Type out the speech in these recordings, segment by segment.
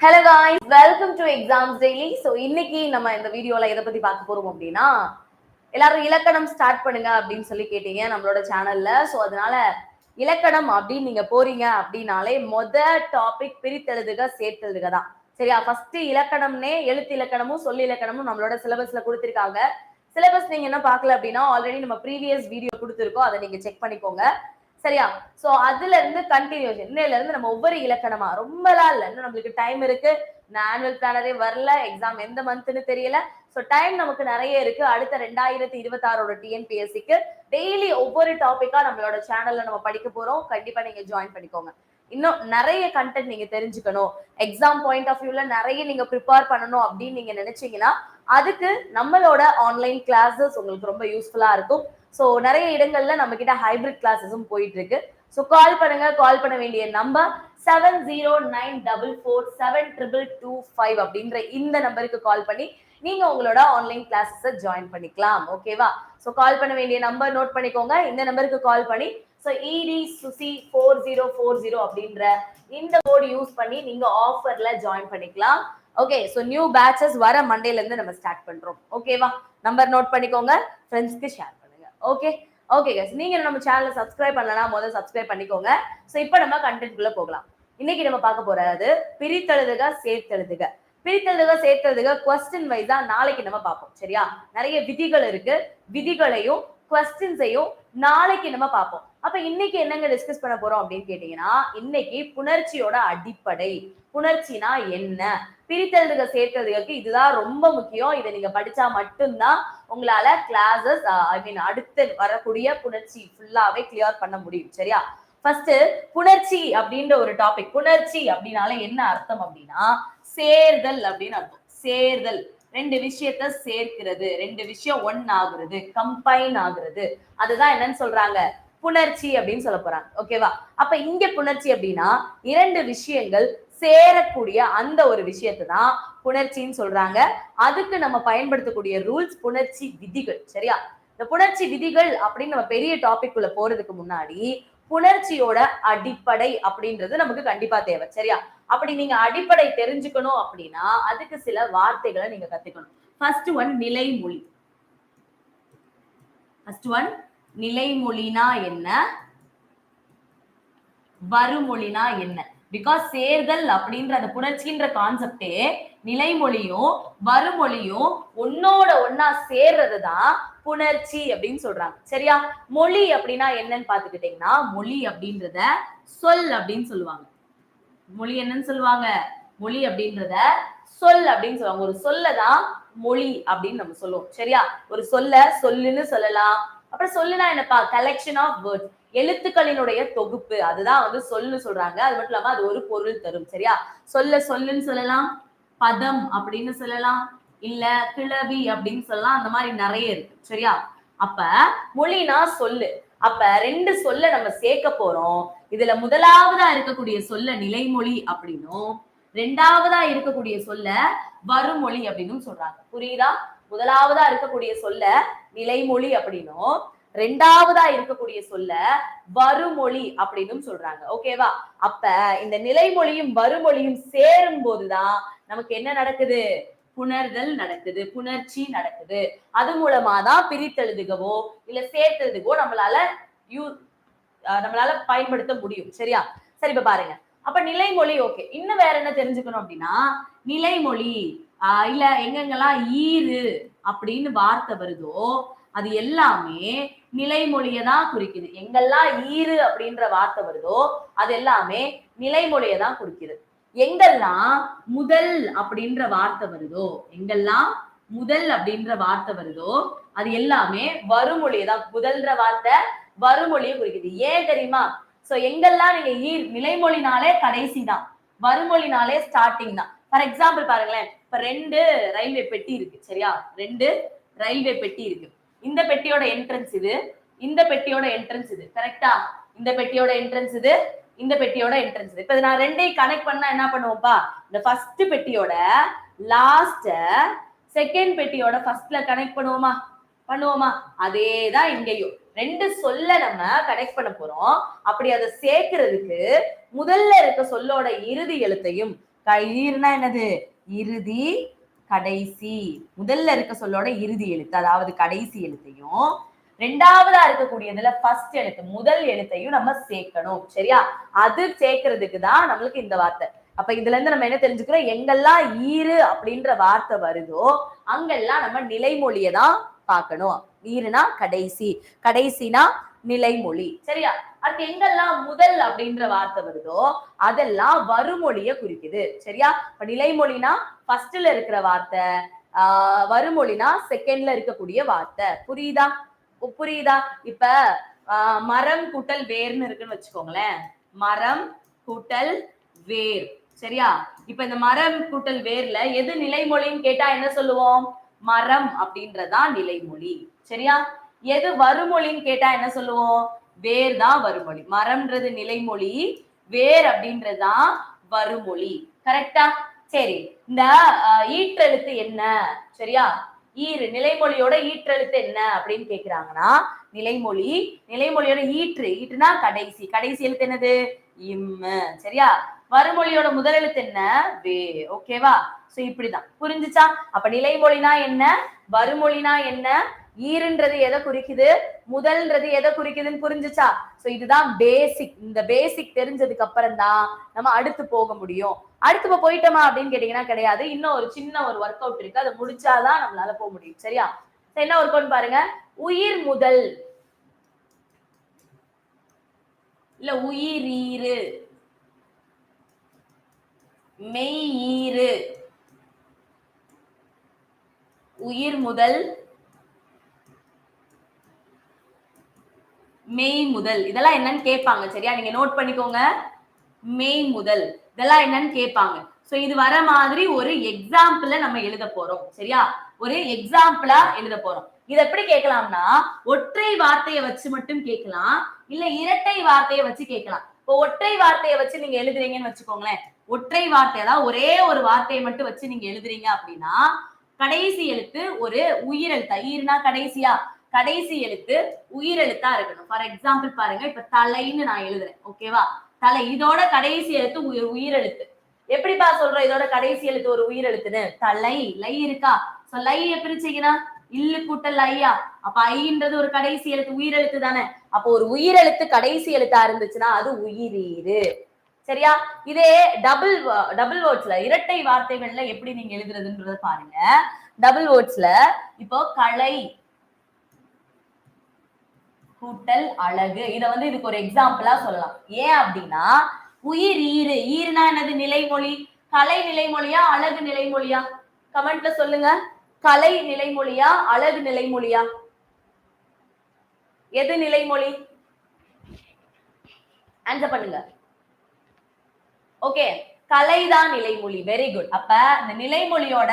Hello guys welcome to exams daily so இன்னைக்கு நம்ம இந்த வீடியோல எதை பத்தி பார்க்க போறோம் அப்படின்னா எல்லாரும் இலக்கணம் ஸ்டார்ட் பண்ணுங்க அப்படின்னு சொல்லி கேட்டீங்க நம்மளோட சேனல்ல ஸோ அதனால இலக்கணம் அப்படின்னு நீங்க போறீங்க அப்படின்னாலே மொத டாபிக் பிரித்தெழுதுக சேர்த்தெழுதுக தான். சரியா? ஃபர்ஸ்ட் இலக்கணம்னே எழுத்து இலக்கணமும் சொல்லி இலக்கணமும் நம்மளோட சிலபஸ்ல கொடுத்துருக்காங்க. சிலபஸ் நீங்க என்ன பார்க்கல அப்படின்னா ஆல்ரெடி நம்ம ப்ரீவியஸ் வீடியோ கொடுத்துருக்கோம். அதை நீங்க செக் பண்ணிக்கோங்க. சரியா? சோ அதுல இருந்து கண்டினியூஸ் இன்னையில இருந்து நம்ம ஒவ்வொரு இலக்கணமா ரொம்பலாம் இல்ல. இன்னும் நம்மளுக்கு டைம் இருக்கு. நான் ஆனுவல் பிளானரே வரல. எக்ஸாம் எந்த மந்த்னு தெரியல. சோ டைம் நமக்கு நிறைய இருக்கு. அடுத்த ரெண்டாயிரத்தி இருபத்தி ஆறோட டிஎன்பிஎஸ்சிக்கு டெய்லி ஒவ்வொரு டாபிக்கா நம்மளோட சேனல்ல நம்ம படிக்க போறோம். கண்டிப்பா நீங்க ஜாயின் பண்ணிக்கோங்க. இன்னும் நிறைய கண்டென்ட் நீங்க தெரிஞ்சுக்கணும். எக்ஸாம் பாயிண்ட் ஆஃப் வியூல நிறைய நீங்க ப்ரிப்பேர் பண்ணணும் அப்படின்னு நீங்க நினைச்சீங்கன்னா அதுக்கு நம்மளோட ஆன்லைன் கிளாஸஸ் உங்களுக்கு ரொம்ப யூஸ்ஃபுல்லா இருக்கும். ஸோ நிறைய இடங்கள்ல நம்ம கிட்ட ஹைபிரிட் கிளாஸஸும் போயிட்டு இருக்கு ஸோ கால் பண்ணுங்க கால் பண்ண வேண்டிய number seven zero nine double four seven triple two five அப்படின்ற இந்த நம்பருக்கு கால் பண்ணி நீங்க உங்களோட ஆன்லைன் கிளாஸஸை ஜாயின் பண்ணிக்கலாம். ஓகேவா ஸோ கால் பண்ண வேண்டிய நம்பர் நோட் பண்ணிக்கோங்க. இந்த நம்பருக்கு கால் பண்ணி ஸோ இடி சுசி ஃபோர் ஜீரோ ஃபோர் ஜீரோ அப்படின்ற இந்த கோட் யூஸ் பண்ணி நீங்க ஆஃபர்ல ஜாயின் பண்ணிக்கலாம். ஓகே ஸோ நியூ பேட்சஸ் வர மண்டேல இருந்து நம்ம ஸ்டார்ட் பண்றோம். ஓகேவா நம்பர் நோட் பண்ணிக்கோங்க. ஃப்ரெண்ட்ஸ்க்கு ஷேர் ஓகே ஓகே கேஸ் நீங்க நம்ம சேனலை சப்ஸ்கிரைப் பண்ணலன்னா முதல்ல சப்ஸ்கிரைப் பண்ணிக்கோங்க. ஸோ இப்போ நம்ம கண்டென்ட் குள்ள போகலாம். இன்னைக்கு நம்ம பார்க்க போறது பிரித்தெழுதுக சேர்த்தெழுதுக. பிரித்தெழுதுக சேர்த்தெழுதுக கொஸ்டின் வைஸா நாளைக்கு நம்ம பார்ப்போம். சரியா? நிறைய விதிகள் இருக்கு. விதிகளையும் கொஸ்டின்ஸையும் நாளைக்கு நம்ம பார்ப்போம். அப்ப இன்னைக்கு என்னங்க டிஸ்கஸ் பண்ண போறோம் அப்படின்னு கேட்டீங்கன்னா இன்னைக்கு புணர்ச்சியோட அடிப்படை. புணர்ச்சினா என்ன? பிரித்தெழுதுக சேர்த்தெழுதுகளுக்கு இதுதான் ரொம்ப முக்கியம். இதை நீங்க படிச்சா மட்டும்தான் உங்களால கிளாஸஸ் ஐ மீன் அடுத்து வரக்கூடிய புணர்ச்சி ஃபுல்லாவே கிளியர் பண்ண முடியும். சரியா? ஃபர்ஸ்ட் புணர்ச்சி அப்படின்ற ஒரு டாபிக் புணர்ச்சி அப்படின்னால என்ன அர்த்தம் அப்படின்னா சேர்தல் அப்படின்னு அர்த்தம். சேர்தல். ரெண்டு விஷயத்த சேர்க்கிறது. ரெண்டு விஷயம் ஒன் ஆகுறது கம்பைன் ஆகுறது. அதுதான் என்னன்னு சொல்றாங்க. புணர்ச்சி அப்படின்னு சொல்ல போறாங்க. ஓகேவா அப்ப இங்க புணர்ச்சி அப்படின்னா இரண்டு விஷயங்கள் சேரக்கூடிய அந்த ஒரு விஷயத்தை தான் புணர்ச்சின்னு சொல்றாங்க. அதுக்கு நம்ம பயன்படுத்தக்கூடிய ரூல்ஸ் புணர்ச்சி விதிகள். சரியா? இந்த புணர்ச்சி விதிகள் அப்படின்னு நம்ம பெரிய டாபிக் உள்ள போறதுக்கு முன்னாடி புணர்ச்சியோட அடிப்படை அப்படின்றது நமக்கு கண்டிப்பா தேவை. சரியா? அப்படி நீங்க அடிப்படை தெரிஞ்சுக்கணும் அப்படின்னா அதுக்கு சில வார்த்தைகளை நீங்க கத்துக்கணும். ஃபர்ஸ்ட் ஒன் நிலைமொழி. ஃபர்ஸ்ட் ஒன் நிலைமொழினா என்ன? வருமொழினா என்ன? பிகாஸ் சேர்தல் அப்படின்ற அந்த புணர்ச்சின்ற கான்செப்டே நிலைமொழியும் வருமொழியும் ஒன்னோட ஒன்னா சேர்றது தான் புணர்ச்சி அப்படின்னு சொல்றாங்க. சரியா? மொழி அப்படின்னா என்னன்னு பாத்துக்கிட்டீங்கன்னா மொழி அப்படின்றத சொல் அப்படின்னு சொல்லுவாங்க. மொழி என்னன்னு சொல்லுவாங்க? மொழி அப்படின்றத சொல் அப்படின்னு சொல்லுவாங்க. ஒரு சொல்லதான் மொழி அப்படின்னு நம்ம சொல்லுவோம். சரியா? ஒரு சொல்ல சொல்லுன்னு சொல்லலாம். அப்புறம் சொல்லுனா என்னப்பா கலெக்ஷன் ஆஃப் வேர்ட்ஸ் எழுத்துக்களினுடைய தொகுப்பு. அதுதான் வந்து சொல்லுன்னு சொல்றாங்க. அது மட்டும் இல்லாம அது ஒரு பொருள் தரும். சரியா? சொல்ல சொல்லுன்னு சொல்லலாம். பதம் அப்படின்னு சொல்லலாம். இல்ல கிளவி அப்படின்னு சொல்லலாம். அந்த மாதிரி நிறைய இருக்கு. சரியா? அப்ப மொழினா சொல்லு. அப்ப ரெண்டு சொல்ல நம்ம சேர்க்க போறோம். இதுல முதலாவதா இருக்கக்கூடிய சொல்ல நிலைமொழி அப்படின்னும். ரெண்டாவதா இருக்கக்கூடிய சொல்ல வருமொழி அப்படின்னு சொல்றாங்க. புரியுதா? முதலாவதா இருக்கக்கூடிய சொல்ல நிலைமொழி அப்படின்னும் ரெண்டாவதா இருக்கக்கூடிய சொல்ல வருமொழி அப்படின்னு சொல்றாங்க. ஓகேவா அப்ப இந்த நிலைமொழியும் வருமொழியும் சேரும் போதுதான் நமக்கு என்ன நடக்குது? புணர்தல் நடக்குது புணர்ச்சி நடக்குது. அது மூலமா தான் பிரித்தெழுதுகவோ இல்ல சேர்த்தெழுதுகவோ நம்மளால யூ நம்மளால பயன்படுத்த முடியும். சரியா? சரி இப்ப பாருங்க. அப்ப நிலைமொழி ஓகே இன்னும் வேற என்ன தெரிஞ்சுக்கணும் அப்படின்னா நிலைமொழி ஆஹ் இல்ல எங்கெங்கெல்லாம் ஈரு அப்படின்னு வார்த்தை வருதோ அது எல்லாமே நிலைமொழியை தான் குறிக்குது. எங்கெல்லாம் ஈரு அப்படின்ற வார்த்தை வருதோ அது எல்லாமே நிலைமொழியை தான் குறிக்குது. எங்கெல்லாம் முதல் அப்படின்ற வார்த்தை வருதோ எங்கெல்லாம் முதல் அப்படின்ற வார்த்தை வருதோ அது எல்லாமே வருமொழியை தான் முதல்ன்ற வார்த்தை வருமொழியை குறிக்குது. ஏன் தெரியுமா? சோ எங்கெல்லாம் நீங்க ஈர் நிலைமொழினாலே கடைசி தான் வருமொழினாலே ஸ்டார்டிங் தான். ஃபார் எக்ஸாம்பிள் பாருங்களேன். இப்ப ரெண்டு ரயில்வே பெட்டி இருக்கு சரியா? ரெண்டு ரயில்வே பெட்டி இருக்கு. இந்த பெட்டியோட என்ட்ரன்ஸ் இது இந்த பெட்டியோட என்ட்ரன்ஸ் இது. கரெக்டா இந்த பெட்டியோட என்ட்ரன்ஸ் இது இந்த பெட்டியோட என்ட்ரன்ஸ் இது. இப்ப நான் ரெண்டையும் கனெக்ட் பண்ணா என்ன பண்ணுவோம்ப்பா? இந்த ஃபர்ஸ்ட் பெட்டியோட லாஸ்ட செகண்ட் பெட்டியோட ஃபர்ஸ்ட்ல கனெக்ட் பண்ணுவோமா? பண்ணுவோமா? அதே தான் இங்கேயும். ரெண்டு சொல்ல நம்ம கனெக்ட் பண்ண போறோம். அப்படி அதை சேர்க்கறதுக்கு முதல்ல இருக்க சொல்லோட இறுதி எழுத்தையும் க- ஈர்னா என்னது? இறுதி கடைசி. முதல்ல இருக்க சொல்லோட இறுதி எழுத்து அதாவது கடைசி எழுத்தையும். ரெண்டாவதா இருக்கக்கூடியதுல ஃபர்ஸ்ட் எழுத்து முதல் எழுத்தையும் நம்ம சேர்க்கணும். சரியா? அது சேர்க்கறதுக்கு தான் நம்மளுக்கு இந்த வார்த்தை. அப்ப இதுல இருந்து நம்ம என்ன தெரிஞ்சுக்கிறோம்? எங்கெல்லாம் ஈரு அப்படின்ற வார்த்தை வருதோ அங்கெல்லாம் நம்ம நிலைமொழியை தான் பார்க்கணும். ஈருனா கடைசி. கடைசினா நிலைமொழி. சரியா? அடுத்து எங்கெல்லாம் முதல் அப்படின்ற வார்த்தை வருதோ அதெல்லாம் வருமொழிய குறிக்குது. சரியா? இப்ப நிலைமொழினா ஃபர்ஸ்ட்ல இருக்கிற வார்த்தை ஆஹ் வருமொழினா செகண்ட்ல இருக்கக்கூடிய வார்த்தை. புரியுதா? புரியுதா? இப்ப மரம் கூட்டல் வேர்னு இருக்குன்னு வச்சுக்கோங்களேன். மரம் கூட்டல் வேர். சரியா? இப்ப இந்த மரம் கூட்டல் வேர்ல எது நிலைமொழின்னு கேட்டா என்ன சொல்லுவோம்? மரம் அப்படின்றதான் நிலைமொழி. சரியா? எது வருமொழின்னு கேட்டா என்ன சொல்லுவோம்? வேர் தான் வருமொழி மரம்ன்றது நிலைமொழி வேர் அப்படின்றதுதான் வருமொழி கரெக்டா சரி. இந்த ஈற்றெழுத்து என்ன? சரியா? ஈறு நிலைமொழியோட ஈற்றெழுத்து என்ன அப்படின்னு கேக்குறாங்கன்னா நிலைமொழி நிலைமொழியோட ஈற்று. ஈற்றுனா கடைசி. கடைசி எழுத்து என்னது? இம்மு. சரியா? வருமொழியோட முதல் எழுத்து என்ன? வே. ஓகேவா சோ இப்படிதான். புரிஞ்சுச்சா? அப்ப நிலைமொழினா என்ன? வருமொழினா என்ன? ஈருன்றது எதை குறிக்குது? முதல்ன்றது எதை குறிக்குதுன்னு புரிஞ்சுச்சா? சோ இதுதான் பேசிக் இந்த பேசிக் தெரிஞ்சதுக்கு அப்புறம் தான் நம்ம அடுத்து போக முடியும். அடுத்து இப்ப போயிட்டோமா அப்படின்னு கேட்டீங்கன்னா கிடையாது. இன்னும் ஒரு சின்ன ஒரு ஒர்க் அவுட் இருக்கு. அதை முடிச்சாதான் நம்மளால போக முடியும். சரியா? என்ன ஒர்க் அவுட் பாருங்க? உயிர் முதல். இல்ல உயிரீரு மெய்யீரு உயிர் முதல். மெய் முதல். இதெல்லாம் என்னன்னு கேட்பாங்க சரியா? நீங்க நோட் பண்ணிக்கோங்க. மெய் முதல். இதெல்லாம் என்னன்னு கேட்பாங்க. சோ இது வர மாதிரி ஒரு எக்ஸாம்பிள நம்ம எழுத போறோம் சரியா? ஒரு எக்ஸாம்பிளா எழுத போறோம். இது எப்படி கேட்கலாம்னா ஒற்றை வார்த்தையை வச்சு மட்டும் கேட்கலாம் இல்ல இரட்டை வார்த்தையை வச்சு கேட்கலாம். இப்போ ஒற்றை வார்த்தையை வச்சு நீங்க எழுதுறீங்கன்னு வச்சுக்கோங்களேன். ஒற்றை வார்த்தை அதாவது ஒரே ஒரு வார்த்தையை மட்டும் வச்சு நீங்க எழுதுறீங்க அப்படின்னா கடைசி எழுத்து ஒரு உயிரெழுத்தா ஈர்னா கடைசியா? கடைசி எழுத்து உயிரெழுத்தா இருக்கணும். ஃபார் எக்ஸாம்பிள் பாருங்க இப்ப தலைன்னு நான் எழுதுறேன் ஓகேவா தலை இதோட கடைசி எழுத்து உயிர் உயிரெழுத்து. எப்படிப்பா சொல்றோம் இதோட கடைசி எழுத்து ஒரு உயிரெழுத்துன்னு? தலை லை இருக்கா? சோ லை பிரிச்சீங்கன்னா இல்லு கூட்டல் ஐயா அப்ப ஐன்றது ஒரு கடைசி எழுத்து உயிரெழுத்து தானே? அப்போ ஒரு உயிரெழுத்து கடைசி எழுத்தா இருந்துச்சுன்னா அது உயிரீரு. சரியா? இதே டபுள் டபுள் வேர்ட்ஸ்ல இரட்டை வார்த்தைகள்ல எப்படி நீங்க எழுதுறதுன்றத பாருங்க. டபுள் வேர்ட்ஸ்ல இப்போ கலை கூட்டல் அழகு. இத வந்து இதுக்கு ஒரு எக்ஸாம்பிளா சொல்லலாம். ஏன் அப்படின்னா உயிர் ஈறு. ஈறுனா என்னது? நிலைமொழி. கலை நிலைமொழியா அழகு நிலைமொழியா? கமெண்ட்ல சொல்லுங்க. கலை நிலைமொழியா அழகு நிலைமொழியா? எது நிலைமொழி? ஆன்சர் பண்ணுங்க. ஓகே கலைதான் நிலைமொழி. வெரி குட் அப்ப இந்த நிலைமொழியோட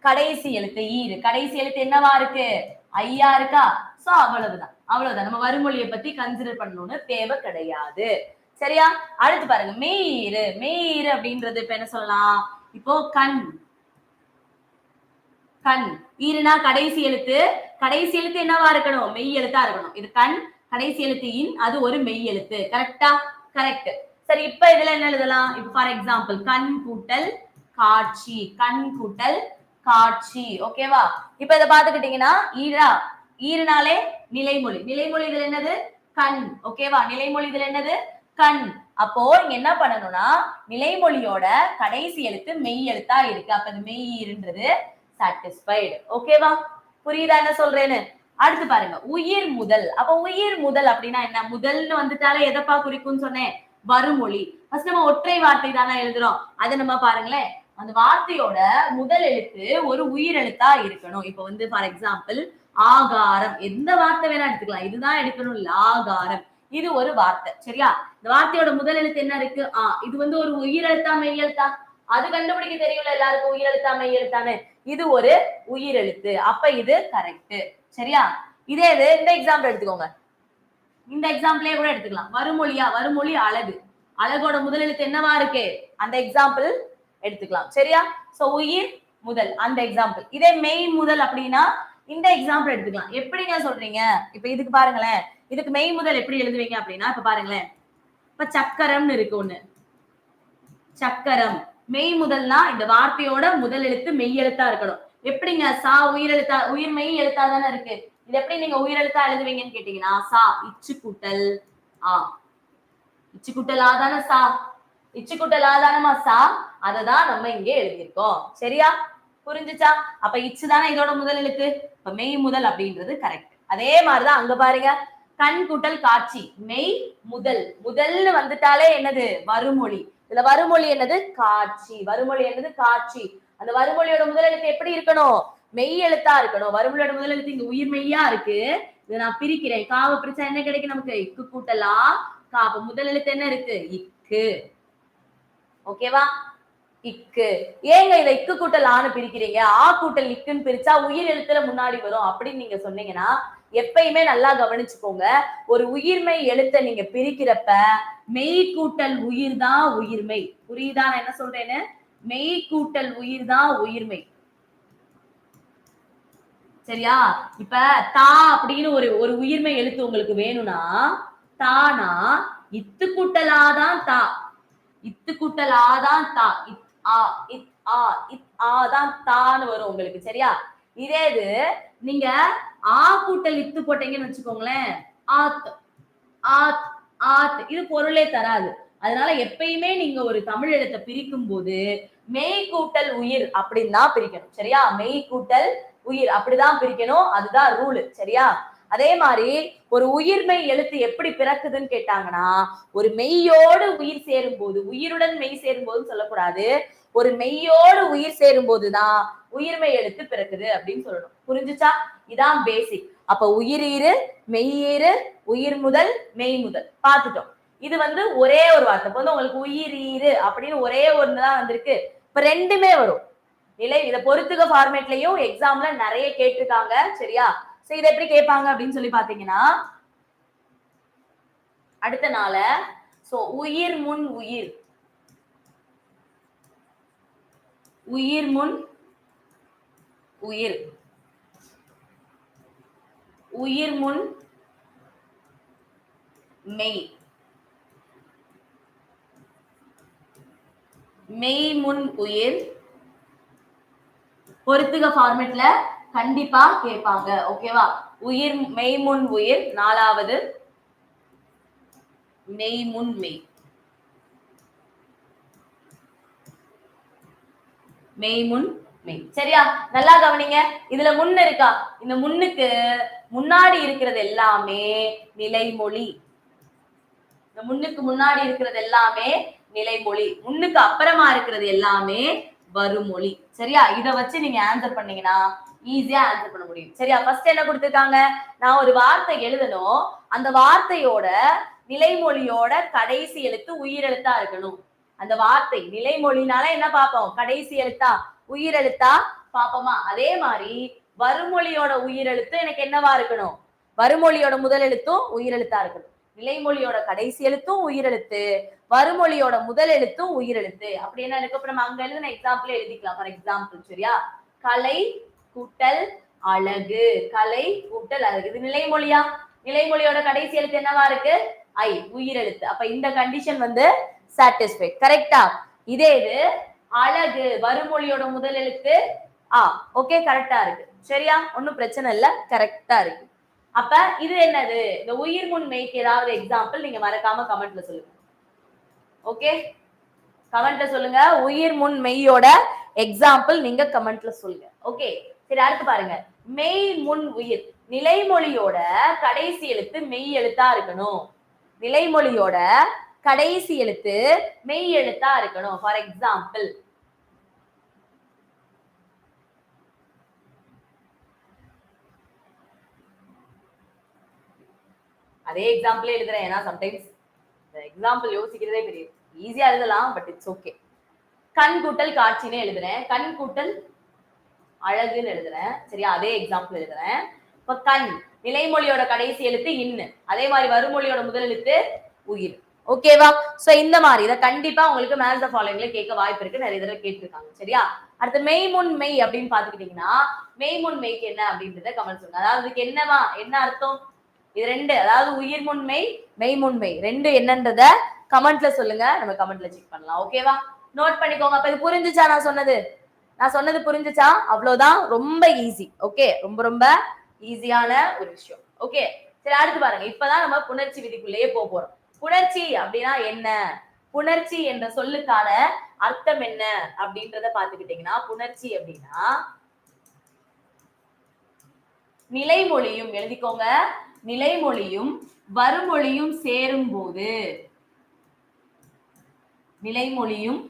கடைசி எழுத்து ஈறு. கடைசி எழுத்து என்னவா இருக்கு? ஐயா இருக்கா? சோ அவ்வளவுதான். அவ்வளவுதான். நம்ம வருமொழியை பத்தி கன்சிடர் பண்ணணும்னு தேவை கிடையாது. சரியா? அடுத்து பாருங்க. மெயிறு மெயிறு அப்படின்றது இப்ப என்ன சொல்லலாம்? இப்போ கண். கண். ஈருனா கடைசி எழுத்து. கடைசி எழுத்து என்னவா இருக்கணும்? மெய் எழுத்தா இருக்கணும். இது கண். கடைசி எழுத்து இன். அது ஒரு மெய் எழுத்து. கரெக்டா கரெக்ட் சரி இப்ப இதுல என்ன எழுதலாம்? இப்ப ஃபார் எக்ஸாம்பிள் கண் கூட்டல் காட்சி. கண் கூட்டல் காட்சி. ஓகேவா இப்ப இதை பாத்துக்கிட்டீங்கன்னா ஈரா? ஈருனாலே நிலைமொழி. நிலைமொழி இதுல என்னது? கண். ஓகேவா நிலைமொழி இதுல என்னது? கண். அப்போ இங்க என்ன பண்ணணும்னா நிலைமொழியோட கடைசி எழுத்து மெய் எழுத்தா இருக்கு. அப்ப இது மெய் ஈருன்றது சாட்டிஸ்ஃபைடு ஓகேவா புரியுதா என்ன சொல்றேன்னு? அடுத்து பாருங்க. உயிர் முதல். அப்ப உயிர் முதல் அப்படின்னா என்ன? முதல்னு வந்துட்டாலே எதப்பா குறிக்கும்னு சொன்னேன்? வருமொழி ஃபர்ஸ்ட் நம்ம ஒற்றை வார்த்தை தானே எழுதுறோம். அதை நம்ம பாருங்களேன். அந்த வார்த்தையோட முதல் எழுத்து ஒரு உயிர் எழுத்தா இருக்கணும். இப்ப வந்து ஃபார் எக்ஸாம்பிள் ஆகாரம். எந்த வார்த்தை வேணா எடுத்துக்கலாம். இதுதான் எடுக்கணும். இல்ல ஆகாரம். இது ஒரு வார்த்தை. சரியா? இந்த வார்த்தையோட முதல் எழுத்து என்ன இருக்கு? ஆ இது வந்து ஒரு உயிர் எழுத்தா அது கண்டுபிடிக்க தெரியல எல்லாருக்கும். உயிர் எழுத்தா இது ஒரு உயிர் எழுத்து அப்ப இது கரெக்ட் சரியா? இதே இது இந்த எக்ஸாம்பிள் எடுத்துக்கோங்க. இந்த எக்ஸாம்பிளே கூட எடுத்துக்கலாம். வருமொழியா வருமொழி அழகு. அழகோட முதல் எழுத்து என்னவா இருக்கு? அந்த எக்ஸாம்பிள் எடுத்துக்கலாம். சரியா? சோ உயிர் முதல். அந்த எக்ஸாம்பிள் இதே மெய் முதல் அப்படின்னா இந்த எக்ஸாம்பிள் எடுத்துக்கலாம். எப்படிங்க சொல்றீங்க? இப்ப இதுக்கு பாருங்களேன். இதுக்கு மெய் முதல் எப்படி எழுதுவீங்க அப்படின்னா இப்ப பாருங்களேன். இப்ப சக்கரம்னு இருக்கு ஒண்ணு. சக்கரம். மெய் முதல்னா இந்த வார்த்தையோட முதல் எழுத்து மெய் எழுத்தா இருக்கணும். எப்படிங்க? சா உயிரெழுத்தா உயிர் மெய் எழுத்தா தானே இருக்கு. இது எப்படி நீங்க உயிரெழுத்தா எழுதுவீங்கன்னு கேட்டீங்கன்னா சா இச்சு கூட்டல் ஆ. இச்சு கூட்டல் ஆதான சா? இச்சு கூட்டல் ஆதானமா சா சா? அததான் நம்ம இங்கே எழுதியிருக்கோம். சரியா? புரிஞ்சுச்சா? அப்ப இச்சு தானே இதோட முதல் எழுத்து இப்ப மெய் முதல் அப்படின்றது கரெக்ட் அதே மாதிரிதான் அங்க பாருங்க. கண் கூட்டல் காட்சி. மெய் முதல். முதல்னு வந்துட்டாலே என்னது? வருமொழி இதுல வருமொழி என்னது? காட்சி. வருமொழி என்னது? காட்சி. அந்த வருமொழியோட முதல் எழுத்து எப்படி இருக்கணும்? மெய் எழுத்தா இருக்கணும். வருமொழியோட முதல் எழுத்து இங்க உயிர் மெய்யா இருக்கு. இதை நான் பிரிக்கிறேன். காவை பிரிச்சா என்ன கிடைக்கும் நமக்கு? இக்கு கூட்டலா? காப்பு முதல் எழுத்து என்ன இருக்கு? இக்கு. ஓகேவா இக்கு. ஏங்க இதை இக்கு கூட்டல் ஆன்னு பிரிக்கிறீங்க? ஆ கூட்டல் இக்குன்னு பிரிச்சா உயிர் எழுத்துல முன்னாடி வரும் அப்படின்னு நீங்க சொன்னீங்கன்னா எப்பயுமே நல்லா கவனிச்சுக்கோங்க. ஒரு உயிர்மை எழுத்தை நீங்க பிரிக்கிறப்ப மெய் கூட்டல் உயிர் தான் உயிர்மை. புரியுதா நான் என்ன சொல்றேன்னு? மெய் கூட்டல் உயிர் தான் உயிர்மை. சரியா? இப்ப தா அப்படின்னு ஒரு ஒரு உயிர்மை எழுத்து உங்களுக்கு வேணும்னா தானா இத்து கூட்டலாதான் தா. இத்து கூட்டலாதான் தா. ஆ இத் ஆ இத் ஆ தான் தான்னு வரும் உங்களுக்கு சரியா? இதே இது நீங்க ஆ கூட்டல் இத்து போட்டீங்கன்னு வச்சுக்கோங்களேன். ஆத் ஆத் ஆத் இது பொருளே தராது. அதனால எப்பயுமே நீங்க ஒரு தமிழ் எழுத்தை பிரிக்கும் போது மெய் கூட்டல் உயிர் அப்படின்னு தான் பிரிக்கணும் சரியா? மெய் கூட்டல் உயிர் அப்படிதான் பிரிக்கணும் அதுதான் ரூல் சரியா? அதே மாதிரி ஒரு உயிர்மை எழுத்து எப்படி பிறக்குதுன்னு கேட்டாங்கன்னா ஒரு மெய்யோடு உயிர் சேரும் போது உயிருடன் மெய் சேரும் போதுன்னு சொல்லக்கூடாது. ஒரு மெய்யோடு உயிர் சேரும் போதுதான் உயிர்மை எழுத்து பிறக்குது அப்படின்னு சொல்லணும். புரிஞ்சுச்சா? இதான் பேசிக் அப்ப உயிரீரு மெய்யீரு உயிர் முதல் மெய் முதல். பார்த்துட்டோம். இது வந்து ஒரே ஒரு வார்த்தை. இப்ப வந்து உங்களுக்கு உயிரீரு அப்படின்னு ஒரே ஒன்று தான் வந்திருக்கு. இப்ப ரெண்டுமே வரும். இல்லை இதை பொறுத்துக்க ஃபார்மேட்லயும் எக்ஸாம்ல நிறைய கேட்டிருக்காங்க. சரியா? இதை எப்படி கேட்பாங்க அப்படின்னு சொல்லி பாத்தீங்கன்னா அடுத்த நாள சோ உயிர் முன் உயிர். உயிர் முன் உயிர். உயிர் முன் மெய். மெய் முன் உயிர். பொறுத்துக ஃபார்மேட்ல கண்டிப்பா கேட்பாங்க. ஓகேவா? உயிர் மெய் முன் உயிர். நாலாவது. மெய் முன் மெய். மெய் முன் மெய். சரியா? நல்லா கவனிங்க. இதுல முன் இருக்கா? இந்த முன்னுக்கு முன்னாடி இருக்கிறது எல்லாமே நிலைமொழி. இந்த முன்னுக்கு முன்னாடி இருக்கிறது எல்லாமே நிலைமொழி. முன்னுக்கு அப்புறமா இருக்கிறது எல்லாமே வருமொழி சரியா? இத வச்சு நீங்க ஆன்சர் பண்ணீங்கன்னா ஈஸியா ஆன்சர் பண்ண முடியும். சரியா? ஃபர்ஸ்ட் என்ன கொடுத்துருக்காங்க? நான் ஒரு வார்த்தை எழுதணும். அந்த வார்த்தையோட நிலைமொழியோட கடைசி எழுத்து உயிரெழுத்தா இருக்கணும். அந்த வார்த்தை நிலைமொழினால என்ன பார்ப்போம்? கடைசி எழுத்தா? உயிரெழுத்தா? பாப்போமா அதே மாதிரி வருமொழியோட உயிரெழுத்து எனக்கு என்னவா இருக்கணும்? வருமொழியோட முதல் எழுத்தும் உயிரெழுத்தா இருக்கணும். நிலைமொழியோட கடைசி எழுத்தும் உயிரெழுத்து வருமொழியோட முதல் எழுத்தும் உயிரெழுத்து. அப்படின்னா என்ன நம்ம அங்க எழுதின எக்ஸாம்பிள் எழுதிக்கலாம். ஃபார் எக்ஸாம்பிள் சரியா? கலை கூட்டல் அழகு. கலை கூட்டல் அழகு. இது நிலைமொழியா? நிலைமொழியோட கடைசி எழுத்து என்னவா இருக்கு? ஐ உயிரெழுத்து அப்ப இந்த கண்டிஷன் வந்து சாட்டிஸ்ஃபை கரெக்டா இதே இது அழகு. வருமொழியோட முதல் எழுத்து ஆ. ஓகே கரெக்டா இருக்கு. சரியா? ஒன்னும் பிரச்சனை இல்ல. கரெக்டா இருக்கு. அப்ப இது என்னது? இந்த உயிர் முன் மெய்க்கு ஏதாவது எக்ஸாம்பிள் நீங்க மறக்காம கமெண்ட்ல சொல்லுங்க. ஓகே கமெண்ட்ல சொல்லுங்க. உயிர் முன் மெய்யோட எக்ஸாம்பிள் நீங்க கமெண்ட்ல சொல்லுங்க. ஓகே சரி அடுத்து பாருங்க. மெய் முன் உயிர். நிலைமொழியோட கடைசி எழுத்து மெய் எழுத்தா இருக்கணும். நிலைமொழியோட கடைசி எழுத்து மெய் எழுத்தா இருக்கணும். ஃபார் எக்ஸாம்பிள் அதே எக்ஸாம்பிளே எழுதுறேன். ஏன்னா சம்டைம்ஸ் இந்த எக்ஸாம்பிள் யோசிக்கிறதே பெரிய ஈஸியா எழுதலாம் பட் இட்ஸ் ஓகே கண் கூட்டல் காட்சினே எழுதுறேன். கண் கூட்டல் அழகுன்னு எழுதுறேன். சரியா? அதே எக்ஸாம்பிள் எழுதுறேன். இப்ப கண் நிலைமொழியோட கடைசி எழுத்து இன்னு அதே மாதிரி வருமொழியோட முதல் எழுத்து உயிர். ஓகேவா சோ இந்த மாதிரி. இதை கண்டிப்பா உங்களுக்கு மேத்ஸ் ஃபாலோயிங்ல கேட்க வாய்ப்பு இருக்கு. நிறைய தடவை கேட்டிருக்காங்க. சரியா? அடுத்து மெய்முன் மெய் அப்படின்னு பாத்துக்கிட்டீங்கன்னா மெய்முன் மெய்க்கு என்ன அப்படின்றத கமெண்ட் சொல்லுங்க. அதாவது இதுக்கு என்னவா? என்ன அர்த்தம்? இது ரெண்டு. அதாவது உயிர் முன்மை மெய் முன்மை ரெண்டு என்னன்றத கமெண்ட்ல சொல்லுங்க. நம்ம கமெண்ட்ல செக் பண்ணலாம். ஓகேவா நோட் பண்ணிக்கோங்க. அப்ப இது புரிஞ்சுச்சா நான் சொன்னது? நான் சொன்னது புரிஞ்சுச்சா? அவ்வளவுதான். ரொம்ப ஈஸி ஓகே ரொம்ப ரொம்ப ஈஸியான ஒரு விஷயம். ஓகே சரி அடுத்து பாருங்க. இப்பதான் நம்ம புணர்ச்சி விதிக்குள்ளேயே போக போறோம். புணர்ச்சி அப்படின்னா என்ன? புணர்ச்சி என்ற சொல்லுக்கான அர்த்தம் என்ன அப்படின்றத பாத்துக்கிட்டீங்கன்னா புணர்ச்சி அப்படின்னா நிலைமொழியும் எழுதிக்கோங்க. நிலைமொழியும் வருமொழியும் சேரும் போது நிலைமொழியும்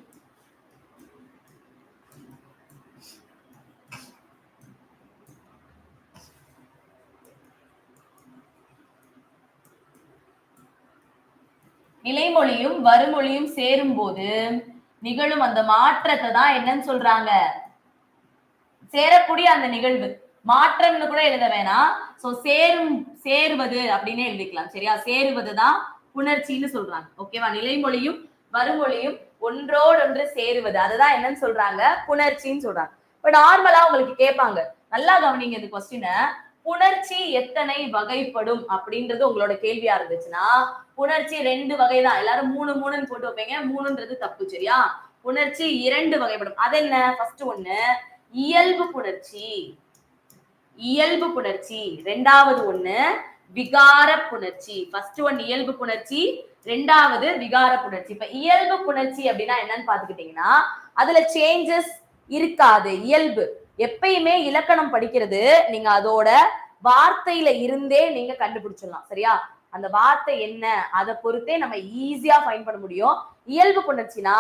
நிலைமொழியும் வருமொழியும் சேரும் போது நிகழும் அந்த மாற்றத்தை தான் என்னன்னு சொல்றாங்க. சேரக்கூடிய அந்த நிகழ்வு. மாற்றம்னு கூட எழுத வேணாம். சோ சேரும் சேருவது அப்படின்னு எழுதிக்கலாம். சரியா? சேருவதுதான் புணர்ச்சின்னு சொல்றாங்க. ஓகேவா நிலைமொழியும் வருமொழியும் ஒன்றோடொன்று சேருவது. அதுதான் என்னன்னு சொல்றாங்க? புணர்ச்சின்னு சொல்றாங்க. இப்ப நார்மலா உங்களுக்கு கேட்பாங்க. நல்லா கவனிங்க இந்த கொஸ்டினை புணர்ச்சி எத்தனை வகைப்படும் அப்படின்றது உங்களோட கேள்வியா இருந்துச்சுன்னா புணர்ச்சி ரெண்டு வகை தான் எல்லாரும் மூணு மூணுன்னு போட்டு வைப்பீங்க. மூணுன்றது தப்பு சரியா? புணர்ச்சி இரண்டு வகைப்படும். அது என்ன? ஃபர்ஸ்ட் ஒண்ணு இயல்பு புணர்ச்சி. இயல்பு புணர்ச்சி. ரெண்டாவது ஒண்ணு விகார புணர்ச்சி. ஃபர்ஸ்ட் ஒன் இயல்பு புணர்ச்சி. ரெண்டாவது விகார புணர்ச்சி. இப்ப இயல்பு புணர்ச்சி அப்படின்னா என்னன்னு பாத்துக்கிட்டீங்கன்னா அதுல சேஞ்சஸ் இருக்காது. இயல்பு. எப்பயுமே இலக்கணம் படிக்கிறது நீங்க அதோட வார்த்தையில இருந்தே நீங்க கண்டுபிடிச்சிடலாம் சரியா? அந்த வார்த்தை என்ன? அதை பொறுத்தே நம்ம ஈஸியா ஃபைன் பண்ண முடியும். இயல்பு புணர்ச்சினா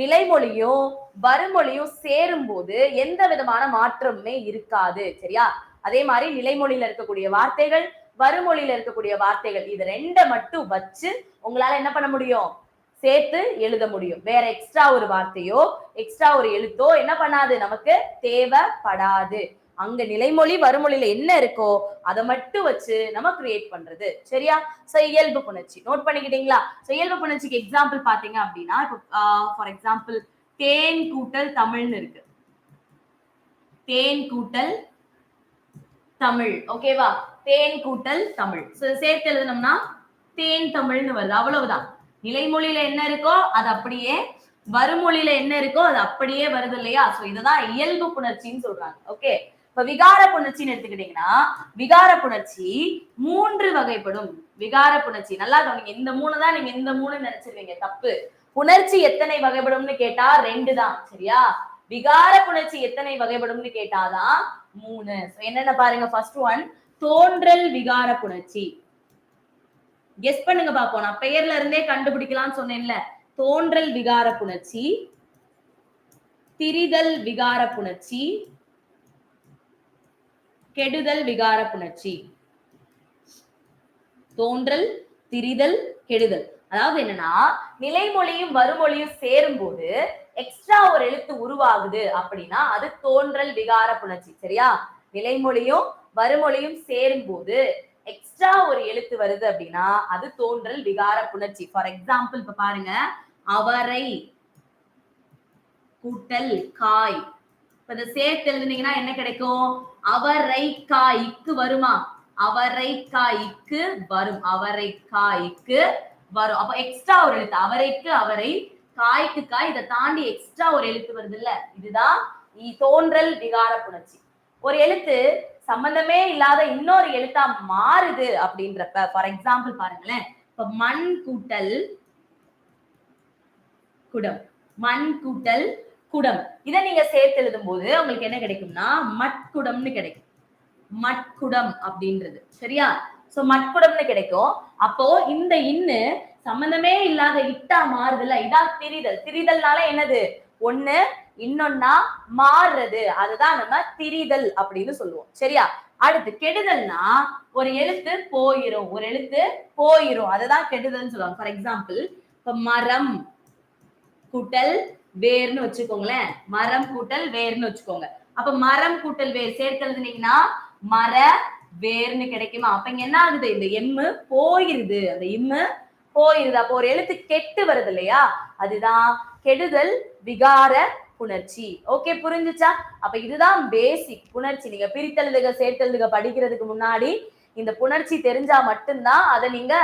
நிலைமொழியும் வருமொழியும் சேரும் போது எந்த விதமான மாற்றமுமே இருக்காது சரியா? அதே மாதிரி நிலைமொழியில இருக்கக்கூடிய வார்த்தைகள் வருமொழியில இருக்கக்கூடிய வார்த்தைகள் இது ரெண்டை மட்டும் வச்சு உங்களால என்ன பண்ண முடியும்? சேர்த்து எழுத முடியும். வேற எக்ஸ்ட்ரா ஒரு வார்த்தையோ எக்ஸ்ட்ரா ஒரு எழுத்தோ என்ன பண்ணாது? நமக்கு தேவைப்படாது. அங்க நிலைமொழி வருமொழியில என்ன இருக்கோ அதை மட்டும் வச்சு நம்ம கிரியேட் பண்றது. சரியா? சோ இயல்பு புணர்ச்சி. நோட் பண்ணிக்கிட்டீங்களா? சோ இயல்பு புணர்ச்சிக்கு எக்ஸாம்பிள் பாத்தீங்க அப்படின்னா இப்போ ஃபார் எக்ஸாம்பிள் தேன் கூட்டல் தமிழ்னு இருக்கு. தேன் கூட்டல் தமிழ். ஓகேவா தேன் கூட்டல் தமிழ். சேர்த்து எழுதணும்னா தேன் தமிழ்னு வருது. அவ்வளவுதான். நிலைமொழியில என்ன இருக்கோ அது அப்படியே வருமொழியில என்ன இருக்கோ அது அப்படியே வருது இல்லையா? சோ இதுதான் இயல்பு புணர்ச்சின்னு சொல்றாங்க. ஓகே இப்ப விகார புணர்ச்சின்னு எடுத்துக்கிட்டீங்கன்னா விகார புணர்ச்சி மூன்று வகைப்படும். விகார புணர்ச்சி. நல்லா கவனிங்க. இந்த மூணு தான் நீங்க இந்த மூணு நினைச்சிருவீங்க. தப்பு. புணர்ச்சி எத்தனை வகைப்படும்னு கேட்டா ரெண்டு தான். சரியா? விகார புணர்ச்சி எத்தனை வகைப்படும்னு கேட்டாதான் மூணு. என்னென்ன பாருங்க ஃபர்ஸ்ட் ஒன் தோன்றல் விகார புணர்ச்சி. கெஸ் பண்ணுங்க பாப்போம். நான் பெயர்ல இருந்தே கண்டுபிடிக்கலாம்னு சொன்னேன்ல. தோன்றல் விகார புணர்ச்சி திரிதல் விகார புணர்ச்சி கெடுதல் விகார புணர்ச்சி. தோன்றல் திரிதல் கெடுதல். அதாவது என்னன்னா நிலைமொழியும் வருமொழியும் சேரும் போது எக்ஸ்ட்ரா ஒரு எழுத்து உருவாகுது அப்படின்னா அது தோன்றல் விகார புணர்ச்சி. சரியா? நிலைமொழியும் வருமொழியும் சேரும் போது எக்ஸ்ட்ரா ஒரு எழுத்து வருது அப்படின்னா அது தோன்றல் விகார புணர்ச்சி. ஃபார் எக்ஸாம்பிள் இப்ப பாருங்க. அவரை கூட்டல் காய். இப்ப இந்த சேர்த்து எழுதுனீங்கன்னா என்ன கிடைக்கும்? அவரை காய்க்கு வருமா? அவரை காய்க்கு வரும். அவரை காய்க்கு வரும். அப்ப எக்ஸ்ட்ரா ஒரு எழுத்து. அவரைக்கு அவரை காய்க்கு காய் இதை தாண்டி எக்ஸ்ட்ரா ஒரு எழுத்து வருது இல்ல இதுதான் தோன்றல் விகார புணர்ச்சி. ஒரு எழுத்து சம்பந்தமே இல்லாத இன்னொரு எழுத்தா மாறுது அப்படின்றப்ப ஃபார் எக்ஸாம்பிள் பாருங்களேன். இப்ப மண் கூட்டல் குடம். மண் கூட்டல் குடம். இதை நீங்க சேர்த்து எழுதும் போது உங்களுக்கு என்ன கிடைக்கும்னா மட்குடம்னு கிடைக்கும். மட்குடம் அப்படின்றது. சரியா? சோ மட்குடம்னு கிடைக்கும். அப்போ இந்த இன்னு சம்பந்தமே இல்லாத இட்டா மாறுதுல இதா திரிதல். திரிதல்னால என்னது? ஒண்ணு இன்னொன்னா மாறுறது. அதுதான் நம்ம திரிதல் அப்படின்னு சொல்லுவோம். சரியா? அடுத்து கெடுதல்னா ஒரு எழுத்து போயிரும். ஒரு எழுத்து போயிரும். அதுதான் கெடுதல்னு சொல்லுவாங்க. ஃபார் எக்ஸாம்பிள் இப்ப மரம் கூட்டல் வேர்னு வச்சுக்கோங்களேன். மரம் கூட்டல் வேர்னு வச்சுக்கோங்க. அப்ப மரம் கூட்டல் வேர் சேர்த்து மர வேர்னு கிடைக்குமா? அப்ப இங்க என்ன ஆகுது? இந்த எம்மு போயிருது. அந்த இம்மு போயிருது. அப்போ ஒரு எழுத்து கெட்டு வருது இல்லையா? அதுதான் கெடுதல் விகார புணர்ச்சி. ஓகே புரிஞ்சுச்சா? அப்ப இதுதான் பேசிக் புணர்ச்சி. நீங்க பிரித்தெழுதுக சேர்த்தெழுதுக படிக்கிறதுக்கு முன்னாடி இந்த புணர்ச்சி தெரிஞ்சா மட்டும்தான் அதை நீங்க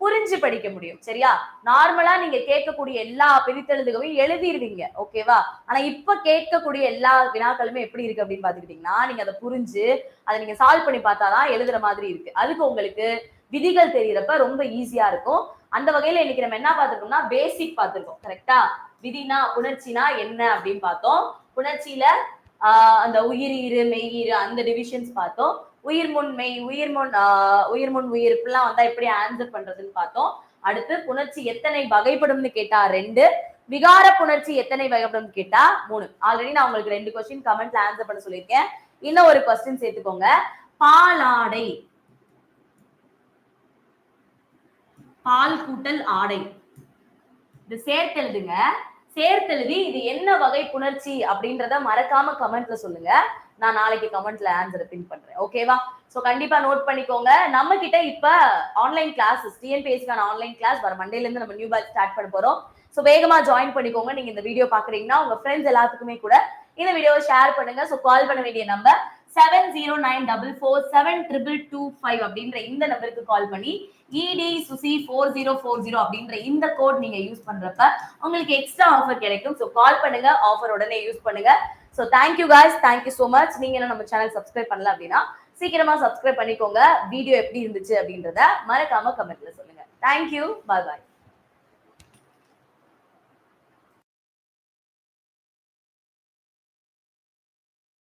புரிஞ்சு படிக்க முடியும். சரியா? நார்மலா நீங்க கேட்கக்கூடிய எல்லா பிரித்தெழுதுகளையும் எழுதிருவீங்க. ஓகேவா ஆனா இப்ப கேட்கக்கூடிய எல்லா வினாக்களுமே எப்படி இருக்கு அப்படின்னு பாத்துக்கிட்டீங்கன்னா நீங்க அதை புரிஞ்சு அதை நீங்க சால்வ் பண்ணி பார்த்தாதான் எழுதுற மாதிரி இருக்கு. அதுக்கு உங்களுக்கு விதிகள் தெரியறப்ப ரொம்ப ஈஸியா இருக்கும். அந்த வகையில இன்னைக்கு நம்ம என்ன பார்த்திருக்கோம்னா பேசிக் பார்த்திருக்கோம். கரெக்டா விதினா உணர்ச்சினா என்ன அப்படின்னு பார்த்தோம். உணர்ச்சியில ஆஹ் அந்த உயிரீரு மெய்யீரு அந்த டிவிஷன்ஸ் பார்த்தோம். உயிர் முன் மெய் உயிர் முன் ஆஹ் உயிர் முன் உயிர் இப்படிலாம் வந்தா எப்படி ஆன்சர் பண்றதுன்னு பார்த்தோம். அடுத்து புணர்ச்சி எத்தனை வகைப்படும்னு கேட்டா ரெண்டு. விகார புணர்ச்சி எத்தனை வகைப்படும் கேட்டா மூணு. ஆல்ரெடி நான் உங்களுக்கு ரெண்டு கொஸ்டின் கமெண்ட்ல ஆன்சர் பண்ண சொல்லியிருக்கேன். இன்னும் ஒரு கொஸ்டின் சேர்த்துக்கோங்க. பாலாடை. பால் கூட்டல் ஆடை. இது சேர்த்தெழுதுங்க. சேர்த்தெழுதி இது என்ன வகை புணர்ச்சி அப்படின்றத மறக்காம கமெண்ட்ல சொல்லுங்க. நான் நாளைக்கு கமெண்ட்ல ஆன்சரை பின் பண்றேன். ஓகேவா சோ கண்டிப்பா நோட் பண்ணிக்கோங்க. நம்ம கிட்ட இப்ப ஆன்லைன் கிளாஸஸ் டிஎன்பிஎஸ்க்கான ஆன்லைன் கிளாஸ் வர மண்டேல இருந்து நம்ம நியூ பேட்ச் ஸ்டார்ட் பண்ண போறோம். சோ வேகமா ஜாயின் பண்ணிக்கோங்க. நீங்க இந்த வீடியோ பாக்குறீங்கன்னா உங்க ஃப்ரெண்ட்ஸ் எல்லாத்துக்குமே கூட இந்த வீடியோவை ஷேர் பண்ணுங்க. சோ கால் பண்ண வேண்டிய number seven zero nine double four seven triple two five அப்படின்ற இந்த நம்பருக்கு கால் பண்ணி இடி சுசி ஃபோர் ஜீரோ ஃபோர் ஜீரோ அப்படின்ற இந்த கோட் நீங்க யூஸ் பண்றப்ப உங்களுக்கு எக்ஸ்ட்ரா ஆஃபர் கிடைக்கும். ஸோ கால் பண்ணுங்க ஆஃபர் உடனே யூஸ் பண்ணுங்க. So thank you guys thank you so much நீங்க என்ன நம்ம சேனல் சப்ஸ்கிரைப் பண்ணல அப்படின்னா சீக்கிரமா சப்ஸ்கிரைப் பண்ணிக்கோங்க. வீடியோ எப்படி இருந்துச்சு அப்படின்றத மறக்காம கமெண்ட்ல சொல்லுங்க. தேங்க்யூ பாய் பாய்